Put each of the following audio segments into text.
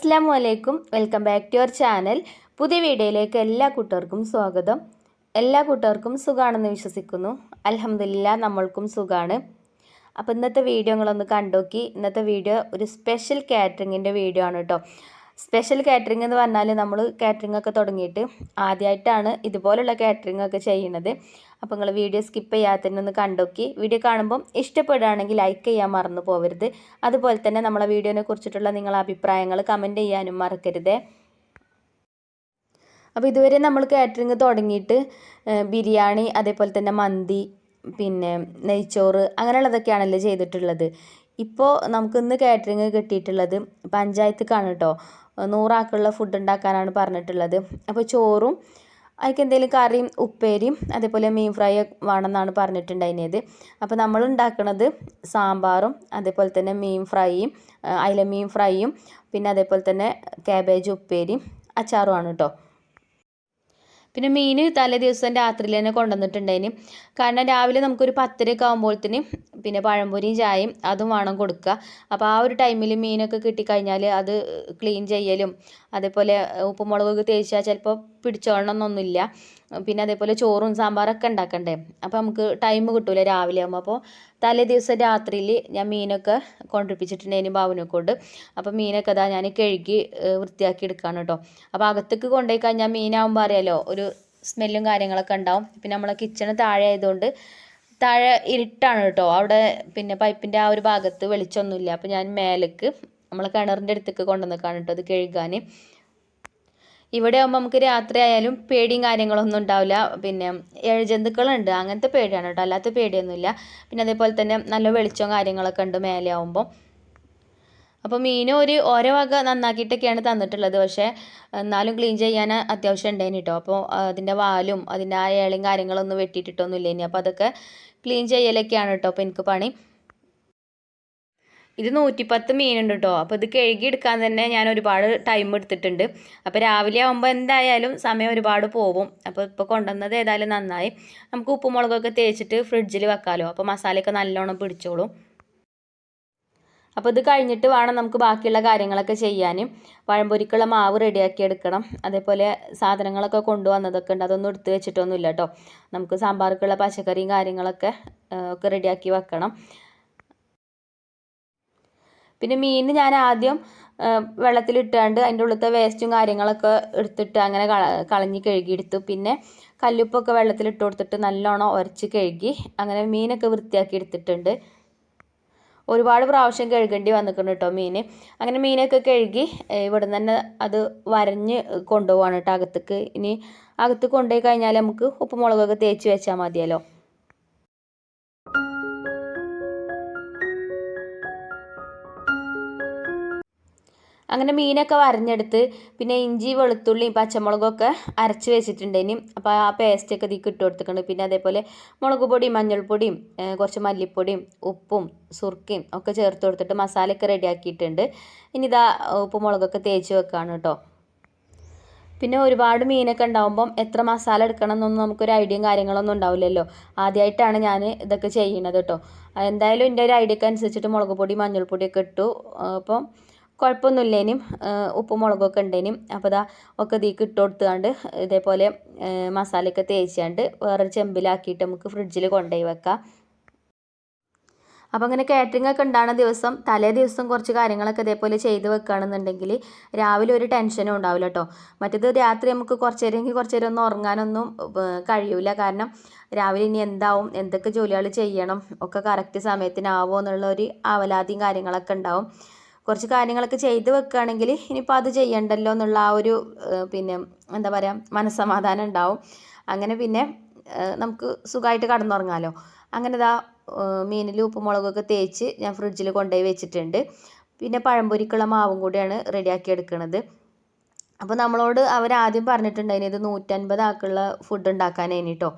അസ്സാം വലൈക്കും welcome back to your channel. പുതിയ വീഡിയോയിലേക്ക് എല്ലാ കൂട്ടുകാർക്കും സ്വാഗതം. എല്ലാ കൂട്ടുകാർക്കും സുഖമാണെന്ന് വിശ്വസിക്കുന്നു. അലഹമില്ല നമ്മൾക്കും സുഖമാണ് അപ്പോൾ ഇന്നത്തെ വീഡിയോ നിങ്ങളൊന്ന് കണ്ടോക്കി. ഇന്നത്തെ വീഡിയോ ഒരു സ്പെഷ്യൽ കാറ്ററിങ്ങിന്റെ വീഡിയോ ആണ് കേട്ടോ സ്പെഷ്യൽ കാറ്ററിംഗ് എന്ന് പറഞ്ഞാൽ നമ്മൾ കാറ്ററിംഗ് ഒക്കെ തുടങ്ങിയിട്ട് ആദ്യമായിട്ടാണ് ഇതുപോലുള്ള കാറ്ററിംഗ് ഒക്കെ ചെയ്യുന്നത്. അപ്പോൾ നിങ്ങൾ വീഡിയോ സ്കിപ്പ് ചെയ്യാത്തതിനൊന്ന് ഒന്ന് കണ്ടോക്കി. വീഡിയോ കാണുമ്പം ഇഷ്ടപ്പെടുകയാണെങ്കിൽ ലൈക്ക് ചെയ്യാൻ മറന്നു പോകരുത് അതുപോലെ തന്നെ നമ്മളെ വീഡിയോനെ കുറിച്ചിട്ടുള്ള നിങ്ങളെ അഭിപ്രായങ്ങൾ കമന്റ് ചെയ്യാനും മറക്കരുത്. അപ്പോൾ ഇതുവരെ നമ്മൾ കാറ്ററിംഗ് തുടങ്ങിയിട്ട് ബിരിയാണി അതേപോലെ തന്നെ മന്തി പിന്നെ നെയ്ച്ചോറ് അങ്ങനെയുള്ളതൊക്കെയാണല്ലോ ചെയ്തിട്ടുള്ളത്. ഇപ്പോൾ നമുക്ക് ഇന്ന് കാറ്ററിംഗ് കിട്ടിയിട്ടുള്ളത് പഞ്ചായത്തേക്കാണ് കേട്ടോ നൂറാക്കുള്ള ഫുഡ് ഉണ്ടാക്കാനാണ് പറഞ്ഞിട്ടുള്ളത്. അപ്പോൾ ചോറും അതിലേക്ക് എന്തെങ്കിലും കറിയും ഉപ്പേരിയും അതേപോലെ മീൻ ഫ്രൈ വേണമെന്നാണ് പറഞ്ഞിട്ടുണ്ടായിരുന്നത്. അപ്പോൾ നമ്മൾ ഉണ്ടാക്കുന്നത് സാമ്പാറും അതേപോലെ തന്നെ മീൻ ഫ്രൈയും അതിലെ മീൻ ഫ്രൈയും പിന്നെ അതേപോലെ തന്നെ ക്യാബേജ് ഉപ്പേരിയും അച്ചാറുമാണ് കേട്ടോ പിന്നെ മീൻ തലേ ദിവസം രാത്രിയിൽ തന്നെ കൊണ്ടുവന്നിട്ടുണ്ടായിന്. കാരണം രാവിലെ നമുക്കൊരു പത്തരയൊക്കെ ആകുമ്പോഴത്തേന് പിന്നെ പഴംപൊരിയും ചായയും അതും വേണം കൊടുക്കുക. അപ്പോൾ ആ ഒരു ടൈമിൽ മീനൊക്കെ കിട്ടിക്കഴിഞ്ഞാൽ അത് ക്ലീൻ ചെയ്യലും അതേപോലെ ഉപ്പുമുളകൊക്കെ തേച്ചാൽ ചിലപ്പോൾ പിടിച്ചോളണമെന്നൊന്നുമില്ല പിന്നെ അതേപോലെ ചോറും സാമ്പാറൊക്കെ ഉണ്ടാക്കണ്ടേ? അപ്പോൾ നമുക്ക് ടൈം കിട്ടൂല രാവിലെ ആകുമ്പോൾ അപ്പോൾ തലേ ദിവസം രാത്രിയിൽ ഞാൻ മീനൊക്കെ കൊണ്ടിരിപ്പിച്ചിട്ടുണ്ടായിരുന്നു ബാബുനെ കൊണ്ട് അപ്പോൾ മീനൊക്കെ ഇതാ ഞാൻ കഴുകി വൃത്തിയാക്കി എടുക്കുകയാണ് കേട്ടോ അപ്പോൾ അകത്തേക്ക് കൊണ്ടുപോയി കഴിഞ്ഞാൽ മീനാകുമ്പോൾ അറിയാലോ ഒരു സ്മെല്ലും കാര്യങ്ങളൊക്കെ ഉണ്ടാവും. പിന്നെ നമ്മളെ കിച്ചണ് താഴെ ആയതുകൊണ്ട് താഴെ ഇരുട്ടാണ് കേട്ടോ അവിടെ പിന്നെ പൈപ്പിന്റെ ആ ഒരു ഭാഗത്ത് വെളിച്ചമൊന്നുമില്ല അപ്പോൾ ഞാൻ മേലേക്ക് നമ്മളെ കിണറിന്റെ അടുത്തേക്ക് കൊണ്ടുവന്നേക്കാണ് കേട്ടോ അത് കഴുകാൻ ഇവിടെ ആകുമ്പോൾ നമുക്ക് രാത്രി ആയാലും പേടിയും കാര്യങ്ങളൊന്നും ഉണ്ടാവില്ല. പിന്നെ ഏഴ് ജന്തുക്കളുണ്ട്. അങ്ങനത്തെ പേടിയാണ് കേട്ടോ. അല്ലാത്ത പേടിയൊന്നുമില്ല. പിന്നെ അതേപോലെ തന്നെ നല്ല വെളിച്ചവും കാര്യങ്ങളൊക്കെ ഉണ്ട് മേലെ ആകുമ്പോൾ അപ്പോൾ മീനും ഒരു ഓരോ വക നന്നാക്കിയിട്ടൊക്കെയാണ് തന്നിട്ടുള്ളത്. പക്ഷേ എന്നാലും ക്ലീൻ ചെയ്യാൻ അത്യാവശ്യം ഉണ്ടായിന് കേട്ടോ. അപ്പോൾ അതിന്റെ വാലും അതിന്റെ ആ ഏളയും കാര്യങ്ങളൊന്നും വെട്ടിയിട്ടിട്ടൊന്നും ഇല്ല ഇനി അപ്പോൾ അതൊക്കെ ക്ലീൻ ചെയ്യലൊക്കെയാണ് കേട്ടോ. അപ്പോൾ എനിക്ക് പണി. ഇത് നൂറ്റിപ്പത്ത് മീനുണ്ട് കേട്ടോ അപ്പോൾ ഇത് കഴുകി എടുക്കാൻ തന്നെ ഞാൻ ഒരുപാട് ടൈം എടുത്തിട്ടുണ്ട്. അപ്പോൾ രാവിലെ ആകുമ്പോൾ എന്തായാലും സമയം ഒരുപാട് പോകും. അപ്പോൾ ഇപ്പോൾ കൊണ്ടുവന്നത് ഏതായാലും നന്നായി. നമുക്ക് ഉപ്പും മുളകൊക്കെ തേച്ചിട്ട് ഫ്രിഡ്ജിൽ വെക്കാമല്ലോ അപ്പോൾ മസാലയൊക്കെ നല്ലോണം പിടിച്ചോളും. അപ്പോൾ ഇത് കഴിഞ്ഞിട്ട് വേണം നമുക്ക് ബാക്കിയുള്ള കാര്യങ്ങളൊക്കെ ചെയ്യാൻ പഴംപൊരിക്കുള്ള മാവ് റെഡിയാക്കി എടുക്കണം. അതേപോലെ സാധനങ്ങളൊക്കെ കൊണ്ടുവന്നതൊക്കെ ഉണ്ട്. അതൊന്നും എടുത്ത് വെച്ചിട്ടൊന്നുമില്ല കേട്ടോ നമുക്ക് സാമ്പാർക്കുള്ള പച്ചക്കറിയും കാര്യങ്ങളൊക്കെ ഒക്കെ റെഡിയാക്കി വെക്കണം. പിന്നെ മീൻ ഞാൻ ആദ്യം വെള്ളത്തിലിട്ടാണ്ട് അതിന്റെ ഉള്ളിലത്തെ വേസ്റ്റും കാര്യങ്ങളൊക്കെ എടുത്തിട്ട് അങ്ങനെ കള കളഞ്ഞ് കഴുകിയെടുത്തു. പിന്നെ കല്ലുപ്പൊക്കെ വെള്ളത്തിലിട്ട് കൊടുത്തിട്ട് നല്ലോണം ഉരച്ച് കഴുകി അങ്ങനെ മീനൊക്കെ വൃത്തിയാക്കി എടുത്തിട്ടുണ്ട്. ഒരുപാട് പ്രാവശ്യം കഴുകേണ്ടി വന്നിട്ടുണ്ട് കേട്ടോ മീൻ അങ്ങനെ മീനൊക്കെ കഴുകി ഇവിടെ തന്നെ അത് വരഞ്ഞ് കൊണ്ടുപോവാണ് കേട്ടോ അകത്തേക്ക്. ഇനി അകത്ത് കൊണ്ടുപോയി കഴിഞ്ഞാൽ നമുക്ക് ഉപ്പുമുളകൊക്കെ തേച്ച് വെച്ചാൽ മതിയല്ലോ. അങ്ങനെ മീനൊക്കെ വരഞ്ഞെടുത്ത് പിന്നെ ഇഞ്ചി വെളുത്തുള്ളിയും പച്ചമുളകൊക്കെ അരച്ച് വെച്ചിട്ടുണ്ടേനി അപ്പോൾ ആ പേസ്റ്റൊക്കെ ഇതിക്ക് ഇട്ട് കൊടുത്തിട്ടുണ്ട്. പിന്നെ അതേപോലെ മുളക് പൊടിയും മഞ്ഞൾപ്പൊടിയും കുറച്ച് മല്ലിപ്പൊടിയും ഉപ്പും സുർക്കയും ഒക്കെ ചേർത്ത് കൊടുത്തിട്ട് മസാലയൊക്കെ റെഡിയാക്കിയിട്ടുണ്ട് ഇനി ഇതാ ഉപ്പും മുളകൊക്കെ തേച്ച് വെക്കുകയാണ് കേട്ടോ. പിന്നെ ഒരുപാട് മീനൊക്കെ ഉണ്ടാകുമ്പം എത്ര മസാല എടുക്കണം എന്നൊന്നും നമുക്കൊരു ഐഡിയയും കാര്യങ്ങളൊന്നും ഉണ്ടാവില്ലല്ലോ. ആദ്യമായിട്ടാണ് ഞാൻ ഇതൊക്കെ ചെയ്യുന്നത് കേട്ടോ. എന്തായാലും എന്റെ ഒരു ഐഡിയക്ക് അനുസരിച്ചിട്ട് മുളക് പൊടി മഞ്ഞൾപ്പൊടിയൊക്കെ ഇട്ടു. അപ്പം കുഴപ്പമൊന്നുമില്ല ഇനിയും ഉപ്പും മുളകൊക്കെ ഉണ്ടേനും. അപ്പോൾ ഇതാ ഒക്കെ ഇതിലേക്ക് ഇട്ട് കൊടുത്തുകൊണ്ട് ഇതേപോലെ മസാലയൊക്കെ തേച്ചാണ്ട് വേറൊരു ചെമ്പിലാക്കിയിട്ട് നമുക്ക് ഫ്രിഡ്ജിൽ കൊണ്ടുപോയി വെക്കാം. അപ്പോൾ അങ്ങനെ കാറ്ററിംഗ് ഒക്കെ ഉണ്ടാകുന്ന ദിവസം തലേ ദിവസം കുറച്ച് കാര്യങ്ങളൊക്കെ ഇതേപോലെ ചെയ്ത് വെക്കുകയാണെന്നുണ്ടെങ്കിൽ രാവിലെ ഒരു ടെൻഷനും ഉണ്ടാവില്ല കേട്ടോ. മറ്റേത് രാത്രി നമുക്ക് കുറച്ച് നേരമെങ്കിൽ കുറച്ച് നേരം ഒന്നും ഉറങ്ങാനൊന്നും കഴിയൂല. കാരണം രാവിലെ ഇനി എന്താവും എന്തൊക്കെ ജോലികൾ ചെയ്യണം ഒക്കെ കറക്റ്റ് സമയത്തിനാവോ എന്നുള്ള ഒരു അവലാതിയും കാര്യങ്ങളൊക്കെ ഉണ്ടാവും. കുറച്ച് കാര്യങ്ങളൊക്കെ ചെയ്ത് വെക്കുകയാണെങ്കിൽ ഇനിയിപ്പോൾ അത് ചെയ്യണ്ടല്ലോ എന്നുള്ള ആ ഒരു പിന്നെ എന്താ പറയുക മനസ്സമാധാനം ഉണ്ടാവും. അങ്ങനെ പിന്നെ നമുക്ക് സുഖമായിട്ട് കടന്നുറങ്ങാമല്ലോ അങ്ങനെ ഇതാ മീനിൽ ഉപ്പുമുളകൊക്കെ തേച്ച് ഞാൻ ഫ്രിഡ്ജിൽ കൊണ്ടുപോയി വെച്ചിട്ടുണ്ട്. പിന്നെ പഴംപൊരിക്കുള്ള മാവും കൂടിയാണ് റെഡിയാക്കി എടുക്കുന്നത് അപ്പോൾ നമ്മളോട് അവർ ആദ്യം പറഞ്ഞിട്ടുണ്ടായിരുന്നു ഇത് നൂറ്റൻപത് ആക്കുള്ള ഫുഡ് ഉണ്ടാക്കാനായിന് കേട്ടോ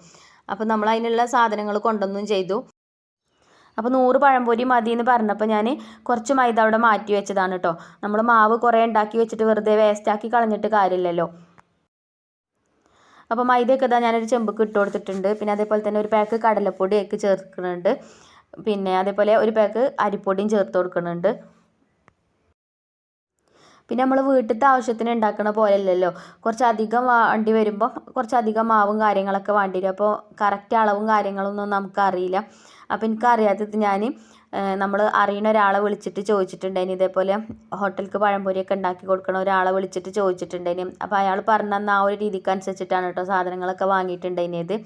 അപ്പോൾ നമ്മൾ അതിനുള്ള സാധനങ്ങൾ കൊണ്ടുവന്നും ചെയ്തു. അപ്പോൾ നൂറ് പഴംപൊരി മതി എന്ന് പറഞ്ഞപ്പോൾ ഞാൻ കുറച്ച് മൈദ അവിടെ മാറ്റി വെച്ചതാണ് കേട്ടോ നമ്മൾ മാവ് കുറേ ഉണ്ടാക്കി വെച്ചിട്ട് വെറുതെ വേസ്റ്റാക്കി കളഞ്ഞിട്ട് കാര്യമില്ലല്ലോ അപ്പോൾ മൈദയൊക്കെ ഇതാ ഞാനൊരു ചെമ്പക്ക് ഇട്ട് കൊടുത്തിട്ടുണ്ട്. പിന്നെ അതേപോലെ തന്നെ ഒരു പാക്ക് കടലപ്പൊടിയൊക്കെ ചേർക്കുന്നുണ്ട് പിന്നെ അതേപോലെ ഒരു പാക്ക് അരിപ്പൊടിയും ചേർത്ത് കൊടുക്കുന്നുണ്ട് പിന്നെ നമ്മൾ വീട്ടിലത്തെ ആവശ്യത്തിന് ഉണ്ടാക്കുന്ന ഉണ്ടാക്കണ പോലെയല്ലല്ലോ. കുറച്ചധികം വണ്ടി വരുമ്പോൾ കുറച്ചധികം മാവും കാര്യങ്ങളൊക്കെ വേണ്ടി വരും. അപ്പോൾ കറക്റ്റ് അളവും കാര്യങ്ങളൊന്നും നമുക്കറിയില്ല. അപ്പോൾ എനിക്കറിയാത്തത് ഞാൻ നമ്മൾ അറിയുന്ന ഒരാളെ വിളിച്ചിട്ട് ചോദിച്ചിട്ടുണ്ടായിന്. ഇതേപോലെ ഹോട്ടലിക്ക് പഴംപൊരിയൊക്കെ ഉണ്ടാക്കി കൊടുക്കണ ഒരാളെ വിളിച്ചിട്ട് ചോദിച്ചിട്ടുണ്ടായിന്. അപ്പോൾ അയാൾ പറഞ്ഞു തന്ന ആ ഒരു രീതിക്ക് അനുസരിച്ചിട്ടാണ് കേട്ടോ സാധനങ്ങളൊക്കെ വാങ്ങിയിട്ടുണ്ടായിനത്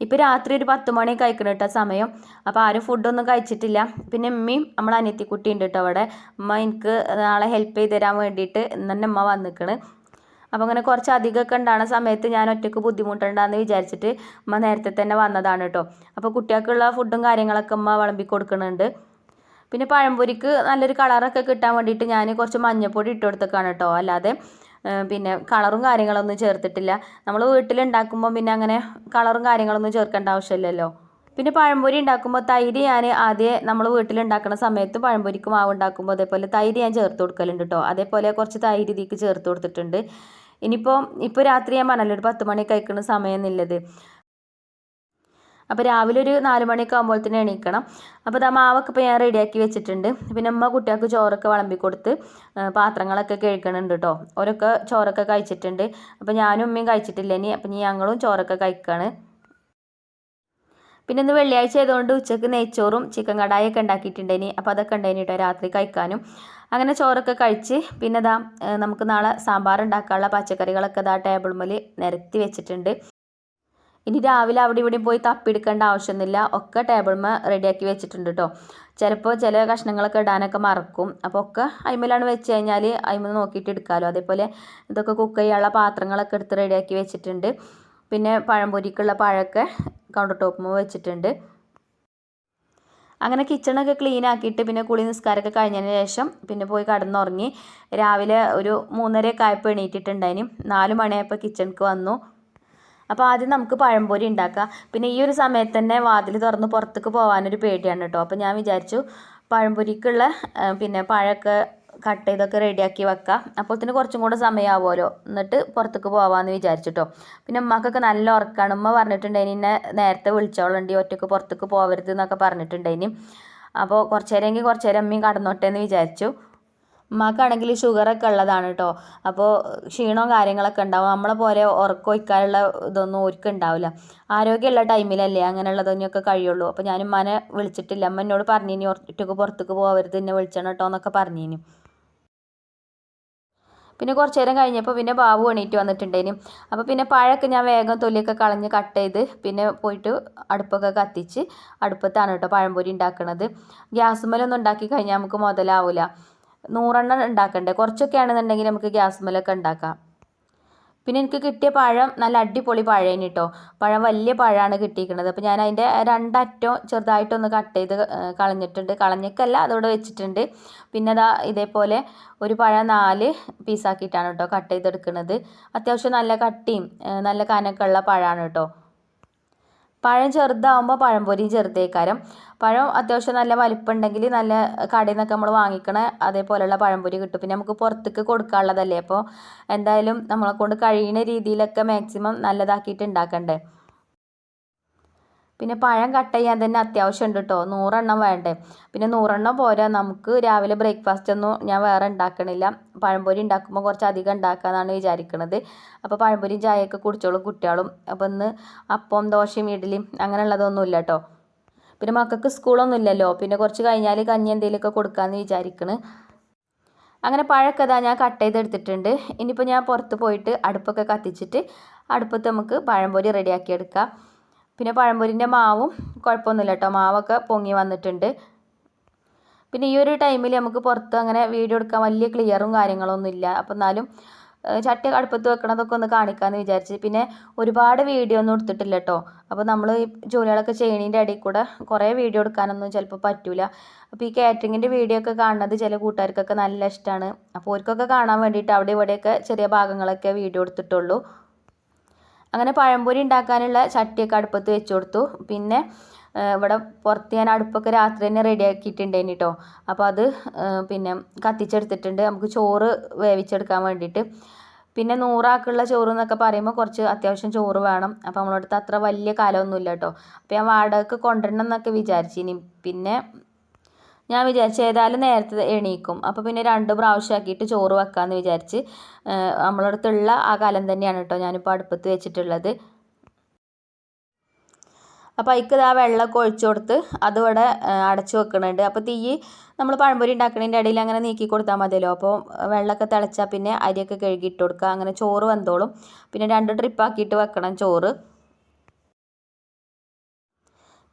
ഇപ്പോൾ രാത്രി ഒരു പത്ത് മണി കഴിക്കണം കേട്ടോ സമയം. അപ്പോൾ ആരും ഫുഡൊന്നും കഴിച്ചിട്ടില്ല. പിന്നെ ഉമ്മയും നമ്മളെ അനിയത്തിക്കുട്ടി ഉണ്ട് കേട്ടോ അവിടെ. ഉമ്മ എനിക്ക് നാളെ ഹെൽപ്പ് ചെയ്ത് തരാൻ വേണ്ടിയിട്ട് ഇന്ന് ഉമ്മ വന്നിക്കണ്. അപ്പോൾ അങ്ങനെ കുറച്ച് അധികമൊക്കെ ഉണ്ടാകുന്ന സമയത്ത് ഞാൻ ഒറ്റയ്ക്ക് ബുദ്ധിമുട്ടുണ്ടെന്ന് വിചാരിച്ചിട്ട് അമ്മ നേരത്തെ തന്നെ വന്നതാണ് കേട്ടോ അപ്പോൾ കുട്ടികൾക്കുള്ള ഫുഡും കാര്യങ്ങളൊക്കെ അമ്മ വിളമ്പി കൊടുക്കുന്നുണ്ട്. പിന്നെ പഴംപൊരിക്ക് നല്ലൊരു കളറൊക്കെ കിട്ടാൻ വേണ്ടിയിട്ട് ഞാൻ കുറച്ച് മഞ്ഞപ്പൊടി ഇട്ട് കൊടുത്തേക്കാണ് കേട്ടോ അല്ലാതെ പിന്നെ കളറും കാര്യങ്ങളൊന്നും ചേർത്തിട്ടില്ല. നമ്മൾ വീട്ടിലുണ്ടാക്കുമ്പോൾ പിന്നെ അങ്ങനെ കളറും കാര്യങ്ങളൊന്നും ചേർക്കേണ്ട ആവശ്യമില്ലല്ലോ. പിന്നെ പഴംപൊരി ഉണ്ടാക്കുമ്പോൾ തൈര് ഞാൻ ആദ്യം നമ്മൾ വീട്ടിലുണ്ടാക്കുന്ന സമയത്ത് പഴംപൊരിക്ക് മാവ് ഉണ്ടാക്കുമ്പോൾ അതേപോലെ തൈര് ഞാൻ ചേർത്ത് കൊടുക്കലുണ്ട് കേട്ടോ അതേപോലെ കുറച്ച് തൈര് ഇതിക്ക് ചേർത്ത് കൊടുത്തിട്ടുണ്ട്. ഇനിയിപ്പോൾ ഇപ്പോൾ രാത്രി ഞാൻ പറഞ്ഞല്ലോ ഒരു പത്ത് മണി കഴിക്കുന്ന സമയം എന്നുള്ളത് അപ്പോൾ രാവിലെ ഒരു നാല് മണിയൊക്കെ ആകുമ്പോൾ തന്നെ എണീക്കണം. അപ്പോൾ ആ മാവൊക്കെ ഇപ്പോൾ ഞാൻ റെഡിയാക്കി വെച്ചിട്ടുണ്ട്. പിന്നെ അമ്മ കുട്ടികൾക്ക് ചോറൊക്കെ വിളമ്പി കൊടുത്ത് പാത്രങ്ങളൊക്കെ കഴിക്കണുണ്ട് കേട്ടോ ഓരൊക്കെ ചോറൊക്കെ കഴിച്ചിട്ടുണ്ട്. അപ്പോൾ ഞാനും ഉമ്മയും കഴിച്ചിട്ടില്ല ഇനി. അപ്പം ഞങ്ങളും ചോറൊക്കെ കഴിക്കുകയാണ് പിന്നെ ഇന്ന് വെള്ളിയാഴ്ച ആയതുകൊണ്ട് ഉച്ചയ്ക്ക് നെയ്ച്ചോറും ചിക്കൻ കടായൊക്കെ ഉണ്ടാക്കിയിട്ടുണ്ടേനി അപ്പോൾ അതൊക്കെ ഉണ്ടായിന് കേട്ടോ രാത്രി കഴിക്കാനും. അങ്ങനെ ചോറൊക്കെ കഴിച്ച് പിന്നെ ഇതാ നമുക്ക് നാളെ സാമ്പാർ ഉണ്ടാക്കാനുള്ള പച്ചക്കറികളൊക്കെ ഇതാ ടേബിൾ മേൽ നിരത്തി വെച്ചിട്ടുണ്ട്. ഇനി രാവിലെ അവിടെ ഇവിടെയും പോയി തപ്പിയെടുക്കേണ്ട ആവശ്യമൊന്നുമില്ല. ഒക്കെ ടേബിൾമ റെഡിയാക്കി വെച്ചിട്ടുണ്ട് കേട്ടോ. ചിലപ്പോൾ ചില കഷ്ണങ്ങളൊക്കെ ഇടാനൊക്കെ മറക്കും. അപ്പോൾ ഒക്കെ അയിമലാണ് വെച്ച് കഴിഞ്ഞാൽ അയിമ നോക്കിയിട്ട് എടുക്കാമല്ലോ അതേപോലെ ഇതൊക്കെ കുക്ക് ചെയ്യാനുള്ള പാത്രങ്ങളൊക്കെ എടുത്ത് റെഡിയാക്കി വെച്ചിട്ടുണ്ട്. പിന്നെ പഴംപൊരിക്കുള്ള പഴമൊക്കെ കൗണ്ടർ ടോപ്പും വെച്ചിട്ടുണ്ട്. അങ്ങനെ കിച്ചണൊക്കെ ക്ലീൻ ആക്കിയിട്ട് പിന്നെ കുളി നിസ്കാരമൊക്കെ കഴിഞ്ഞതിന് ശേഷം പിന്നെ പോയി കടന്നുറങ്ങി. രാവിലെ ഒരു മൂന്നരയൊക്കെ ആയപ്പോൾ എണീറ്റിട്ടുണ്ടായിന്. നാല് മണിയായപ്പോൾ കിച്ചണിക്ക് വന്നു. അപ്പോൾ ആദ്യം നമുക്ക് പഴംപൊരി ഉണ്ടാക്കാം. പിന്നെ ഈ ഒരു സമയത്ത് തന്നെ വാതിൽ തുറന്ന് പുറത്തേക്ക് പോകാനൊരു പേടിയാണ് കേട്ടോ. അപ്പോൾ ഞാൻ വിചാരിച്ചു പഴംപൊരിക്കുള്ള പിന്നെ പഴമൊക്കെ കട്ട് ചെയ്തൊക്കെ റെഡിയാക്കി വെക്കാം. അപ്പോഴത്തേന് കുറച്ചും കൂടെ സമയമാവുമല്ലോ എന്നിട്ട് പുറത്തേക്ക് പോവാമെന്ന് വിചാരിച്ചിട്ടോ. പിന്നെ ഉമ്മക്കൊക്കെ നല്ല ഉറക്കാണ്. ഉമ്മ പറഞ്ഞിട്ടുണ്ടായിനി എന്നെ നേരത്തെ വിളിച്ചോളണ്ടി ഒറ്റയ്ക്ക് പുറത്തേക്ക് പോകരുത് എന്നൊക്കെ പറഞ്ഞിട്ടുണ്ടായിനി. അപ്പോൾ കുറച്ച് നേരമെങ്കിൽ കുറച്ച് നേരം അമ്മയും കടന്നോട്ടെ എന്ന് വിചാരിച്ചു. ഉമ്മാക്കാണെങ്കിൽ ഷുഗറൊക്കെ ഉള്ളതാണ് കേട്ടോ അപ്പോൾ ക്ഷീണവും കാര്യങ്ങളൊക്കെ ഉണ്ടാവും. നമ്മളെ പോലെ ഉറക്കമൊഴിക്കാനുള്ള ഇതൊന്നും ഓർക്ക് ഉണ്ടാവില്ല. ആരോഗ്യമുള്ള ടൈമിലല്ലേ അങ്ങനെയുള്ളതൊക്കെ കഴിയുള്ളൂ. അപ്പോൾ ഞാൻ ഉമ്മാനെ വിളിച്ചിട്ടില്ല. അമ്മ എന്നോട് പറഞ്ഞിനി ഒറ്റയ്ക്ക് പുറത്തേക്ക് പോകരുത് എന്നെ വിളിച്ചണം കേട്ടോ എന്നൊക്കെ പറഞ്ഞിനി. പിന്നെ കുറച്ച് നേരം കഴിഞ്ഞപ്പോൾ പിന്നെ ബാബു എണീറ്റ് വന്നിട്ടുണ്ടേനും അപ്പോൾ പിന്നെ പഴമൊക്കെ ഞാൻ വേഗം തൊലിയൊക്കെ കളഞ്ഞ് കട്ട് ചെയ്ത് പിന്നെ പോയിട്ട് അടുപ്പൊക്കെ കത്തിച്ച് അടുപ്പത്താണ് കേട്ടോ പഴംപൊരി ഉണ്ടാക്കുന്നത് ഗ്യാസുമ്മലൊന്നും ഉണ്ടാക്കി കഴിഞ്ഞാൽ നമുക്ക് മുതലാവില്ല നൂറെണ്ണം ഉണ്ടാക്കണ്ടേ? കുറച്ചൊക്കെ ആണെന്നുണ്ടെങ്കിൽ നമുക്ക് ഗ്യാസ്മേലൊക്കെ ഉണ്ടാക്കാം. പിന്നെ എനിക്ക് കിട്ടിയ പഴം നല്ല അടിപൊളി പഴേന് കേട്ടോ പഴം വലിയ പഴമാണ് കിട്ടിയിരിക്കുന്നത്. അപ്പോൾ ഞാൻ അതിന്റെ രണ്ടറ്റം ചെറുതായിട്ടൊന്ന് കട്ട് ചെയ്ത് കളഞ്ഞിട്ടുണ്ട്. കളഞ്ഞിക്കല്ല അതോടെ വെച്ചിട്ടുണ്ട്. പിന്നെ അതാ ഇതേപോലെ ഒരു പഴം നാല് പീസാക്കിയിട്ടാണ് കേട്ടോ കട്ട് ചെയ്തെടുക്കുന്നത് അത്യാവശ്യം നല്ല കട്ടിയും നല്ല കനക്കമുള്ള പഴമാണ് കേട്ടോ പഴം ചെറുതാവുമ്പോൾ പഴംപൊരിയും ചെറുതേക്കാരം. പഴം അത്യാവശ്യം നല്ല വലിപ്പമുണ്ടെങ്കിൽ നല്ല കടയിൽ നിന്നൊക്കെ നമ്മൾ വാങ്ങിക്കണ അതേപോലെയുള്ള പഴംപൊരി കിട്ടും. പിന്നെ നമുക്ക് പുറത്തേക്ക് കൊടുക്കാനുള്ളതല്ലേ. അപ്പോൾ എന്തായാലും നമ്മളെക്കൊണ്ട് കഴിയുന്ന രീതിയിലൊക്കെ മാക്സിമം നല്ലതാക്കിയിട്ട് ഉണ്ടാക്കണ്ടേ പിന്നെ പഴം കട്ട് ചെയ്യാൻ തന്നെ അത്യാവശ്യം ഉണ്ട് കേട്ടോ നൂറെണ്ണം വേണ്ടേ. പിന്നെ നൂറെണ്ണം പോരാ. നമുക്ക് രാവിലെ ബ്രേക്ക്ഫാസ്റ്റ് ഒന്നും ഞാൻ വേറെ ഉണ്ടാക്കണില്ല പഴംപൊരി ഉണ്ടാക്കുമ്പോൾ കുറച്ച് അധികം ഉണ്ടാക്കാമെന്നാണ് വിചാരിക്കുന്നത് അപ്പോൾ പഴംപൊരിയും ചായയൊക്കെ കുടിച്ചോളും കുട്ടികളും. അപ്പോൾ ഇന്ന് അപ്പം ദോശയും ഇഡ്ഡലിയും അങ്ങനെയുള്ളതൊന്നും ഇല്ല കേട്ടോ പിന്നെ മക്കൾക്ക് സ്കൂളൊന്നും ഇല്ലല്ലോ. പിന്നെ കുറച്ച് കഴിഞ്ഞാൽ കഞ്ഞി എന്തെങ്കിലുമൊക്കെ കൊടുക്കാമെന്ന് വിചാരിക്കണ്. അങ്ങനെ പഴമൊക്കെ ഇതാ ഞാൻ കട്ട് ചെയ്തെടുത്തിട്ടുണ്ട് ഇനിയിപ്പോൾ ഞാൻ പുറത്ത് പോയിട്ട് അടുപ്പൊക്കെ കത്തിച്ചിട്ട് അടുപ്പത്ത് നമുക്ക് പഴംപൊരി റെഡിയാക്കി എടുക്കാം. പിന്നെ പഴംപൊരിന്റെ മാവും കുഴപ്പമൊന്നുമില്ല കേട്ടോ. മാവൊക്കെ പൊങ്ങി വന്നിട്ടുണ്ട്. പിന്നെ ഈ ഒരു ടൈമിൽ നമുക്ക് പുറത്ത് അങ്ങനെ വീഡിയോ എടുക്കാൻ വലിയ ക്ലിയറും കാര്യങ്ങളൊന്നും ഇല്ല. അപ്പോൾ എന്നാലും ചട്ടി അടുപ്പത്ത് വെക്കണതൊക്കെ ഒന്ന് കാണിക്കാമെന്ന് വിചാരിച്ച്. പിന്നെ ഒരുപാട് വീഡിയോ ഒന്നും എടുത്തിട്ടില്ല കേട്ടോ. അപ്പോൾ നമ്മൾ ജോലികളൊക്കെ ചെയ്യണതിന്റെ ഇടയിൽ കൂടെ കുറേ വീഡിയോ എടുക്കാനൊന്നും ചിലപ്പോൾ പറ്റില്ല അപ്പോൾ ഈ കാറ്ററിങ്ങിന്റെ വീഡിയോ ഒക്കെ കാണുന്നത് ചില കൂട്ടുകാർക്കൊക്കെ നല്ല ഇഷ്ടമാണ് അപ്പോൾ അവർക്കൊക്കെ കാണാൻ വേണ്ടിയിട്ട് അവിടെ ഇവിടെയൊക്കെ ചെറിയ ഭാഗങ്ങളൊക്കെ വീഡിയോ എടുത്തിട്ടുള്ളൂ. അങ്ങനെ പഴംപൊരി ഉണ്ടാക്കാനുള്ള ചട്ടിയൊക്കെ അടുപ്പത്ത് വെച്ച് കൊടുത്തു. പിന്നെ ഇവിടെ പുറത്ത് ഞാൻ അടുപ്പൊക്കെ രാത്രി തന്നെ റെഡി ആക്കിയിട്ടുണ്ടായിന് കേട്ടോ അപ്പോൾ അത് പിന്നെ കത്തിച്ചെടുത്തിട്ടുണ്ട്. നമുക്ക് ചോറ് വേവിച്ചെടുക്കാൻ വേണ്ടിയിട്ട്. പിന്നെ നൂറാക്കുള്ള ചോറ് എന്നൊക്കെ പറയുമ്പോൾ കുറച്ച് അത്യാവശ്യം ചോറ് വേണം. അപ്പോൾ നമ്മളടുത്ത് അത്ര വലിയ കലമൊന്നുമില്ല കേട്ടോ അപ്പോൾ ഞാൻ വാടകയ്ക്ക് കൊണ്ടുവരണം എന്നൊക്കെ വിചാരിച്ചിനി. പിന്നെ ഞാൻ വിചാരിച്ചു ഏതായാലും നേരത്തെ എണീക്കും. അപ്പോൾ പിന്നെ രണ്ട് പ്രാവശ്യമാക്കിയിട്ട് ചോറ് വെക്കാമെന്ന് വിചാരിച്ച് നമ്മളടുത്തുള്ള ആ കലം തന്നെയാണ് കേട്ടോ ഞാനിപ്പോൾ അടുപ്പത്ത് വെച്ചിട്ടുള്ളത്. അപ്പോൾ അതിക്ക് ആ വെള്ളമൊക്കെ ഒഴിച്ചു കൊടുത്ത് അതിവിടെ അടച്ചു വെക്കുന്നുണ്ട് അപ്പോൾ തീ നമ്മൾ പഴംപൊരി ഉണ്ടാക്കുന്നതിന്റെ ഇടയിൽ അങ്ങനെ നീക്കി കൊടുത്താൽ മതിയല്ലോ. അപ്പോൾ വെള്ളമൊക്കെ തിളച്ചാൽ പിന്നെ അരിയൊക്കെ കഴുകി ഇട്ട് കൊടുക്കുക. അങ്ങനെ ചോറ് വെന്തോളും. പിന്നെ രണ്ട് ട്രിപ്പാക്കിയിട്ട് വെക്കണം ചോറ്.